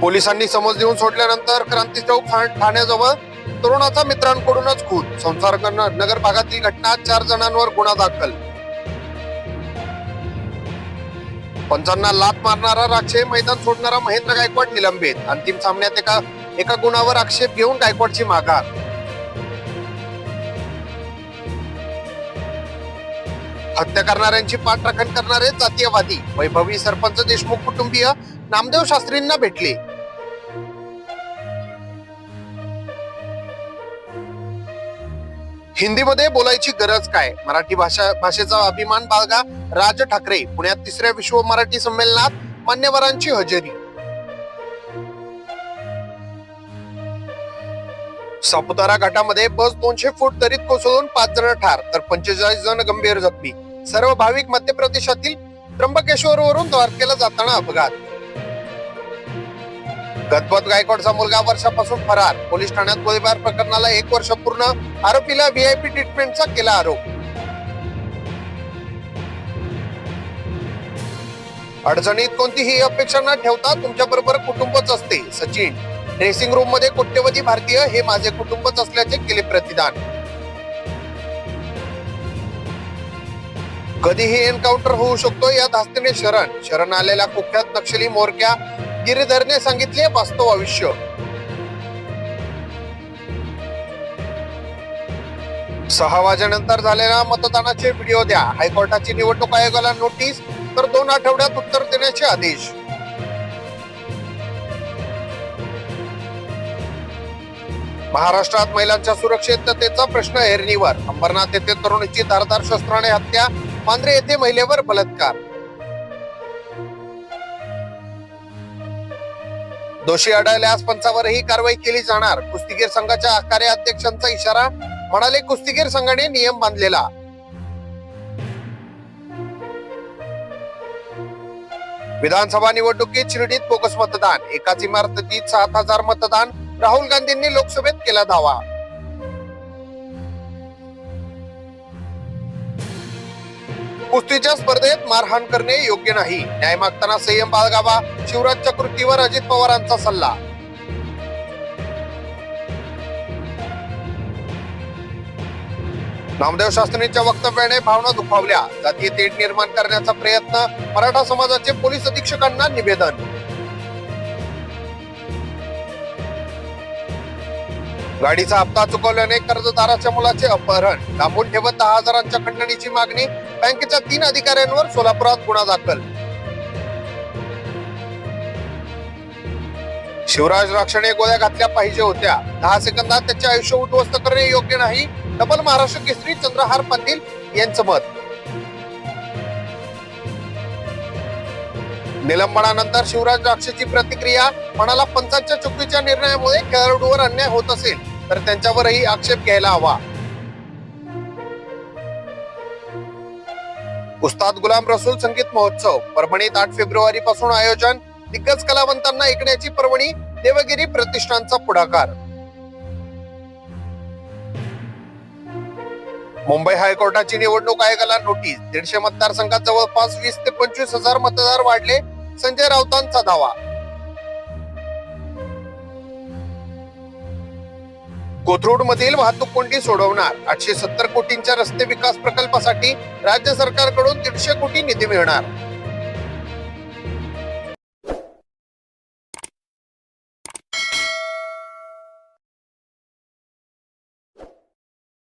पोलिसांनी समज देऊन सोडल्यानंतर क्रांती चौक ठाण्याजवळ तरुणाचा मित्रांकडूनच खून. संसार नगर भागातील घटना चार जणांवर गुन्हा दाखल. पंचांना लात मारणारा राक्षे मैदान सोडणारा महेंद्र गायकवाड निलंबित. अंतिम सामन्यात एका एका गुणावर आक्षेप घेऊन गायकवाडची माघार. हत्या करणाऱ्यांची पाठराखण करणारे जातीयवादी. वैभवी सरपंच देशमुख कुटुंबीय नामदेव शास्त्रींना भेटले. हिंदीमध्ये बोलायची गरज काय? मराठी भाषा भाषेचा अभिमान बाळगा राज ठाकरे पुण्यात तिसऱ्या विश्व मराठी संमेलनात मान्यवरांची हजेरी. सापुतारा घाटामध्ये बस दोनशे फूट दरीत कोसळून पाच जण ठार तर पंचेचाळीस जण गंभीर जखमी. सर्व भाविक मध्य प्रदेशातील त्र्यंबकेश्वर वरून द्वारकेला जाताना अपघात. गदबद गायकवाडचा मुलगा वर्षापासून फरार. पोलीस ठाण्यात गोळीबार प्रकरणाला एक वर्ष पूर्ण आरोपीला व्हीआयपी ट्रीटमेंटचा केला आरोप. अडचणीत कोणतीही अपेक्षा न ठेवता तुमच्या बरोबर कुटुंबच असते सचिन. ड्रेसिंग रूममध्ये कोट्यवधी भारतीय हे माझे कुटुंबच असल्याचे केले प्रतिदान. कधीही एन्काउंटर होऊ शकतो या धास्तीने शरण. शरण आलेल्या कुख्यात नक्षली मोरक्या गिरीधरने सांगितले वास्तव आयुष्य. सहा वाजेनंतर झालेल्या मतदानाचे व्हिडिओ द्या. हायकोर्टाची निवडणूक आयोगाला नोटीस तर दोन आठवड्यात उत्तर देण्याचे आदेश. महाराष्ट्रात महिलांच्या सुरक्षिततेचा प्रश्न हेरणीवर अंबरनाथ येथे तरुणीची धारदार शस्त्राने हत्या मांद्रे येथे महिलेवर बलात्कार. दोषी आढळल्यास पंचावरही कारवाई केली जाणार. कुस्तीगीर संघाच्या कार्याध्यक्षांचा इशारा म्हणाले कुस्तीगीर संघाने नियम बांधलेला. विधानसभा निवडणुकीत शिर्डीत बोगस मतदान. एकाच इमारतीत सात हजार मतदान. राहुल गांधींनी लोकसभेत केला दावा कुस्तीच्या स्पर्धेत मारहाण करणे योग्य नाही. न्याय मागताना संयम बाळगावा शिवराजच्या कृतीवर अजित पवारांचा सल्ला. नामदेव शास्त्रींच्या वक्तव्याने भावना दुखावल्या. जातीय तेढ निर्माण करण्याचा प्रयत्न मराठा समाजाचे पोलीस अधीक्षकांना निवेदन. गाडीचा हप्ता चुकवल्याने कर्जदाराच्या मुलाचे अपहरण. लांबून ठेवत दहा हजारांच्या खंडणीची मागणी बँकेच्या तीन अधिकाऱ्यांवर सोलापुरात गुन्हा दाखल. शिवराज राक्षणे गोळ्या घातल्या पाहिजे होत्या. दहा सेकंदात त्याचे आयुष्य उद्ध्वस्त करणे योग्य नाही. डबल महाराष्ट्र केसरी चंद्रहार पाटील यांचं मत. निलंबनानंतर शिवराज राक्षेची प्रतिक्रिया म्हणाला पंचांच्या चुकीच्या निर्णयामुळे खेळाडूवर अन्याय होत असेल तर त्यांच्यावरही आक्षेप घ्यायला हवा. उस्ताद गुलाम रसूल संगीत महोत्सव. परभणीत आठ फेब्रुवारी पासून आयोजन. दिग्गज कलावंतांना ऐकण्याची पर्वणी देवगिरी प्रतिष्ठानचा पुढाकार. मुंबई हायकोर्टाची निवडणूक आयोगाला नोटीस. दीडशे मतदारसंघात जवळपास वीस ते पंचवीस हजार मतदार वाढले. संजय राऊतांचा दावा. कोथरूड मधील वाहतूक कोंडी सोडवणार. आठशे सत्तर कोटींच्या रस्ते विकास प्रकल्पासाठी राज्य सरकारकडून दीडशे कोटी निधी मिळणार.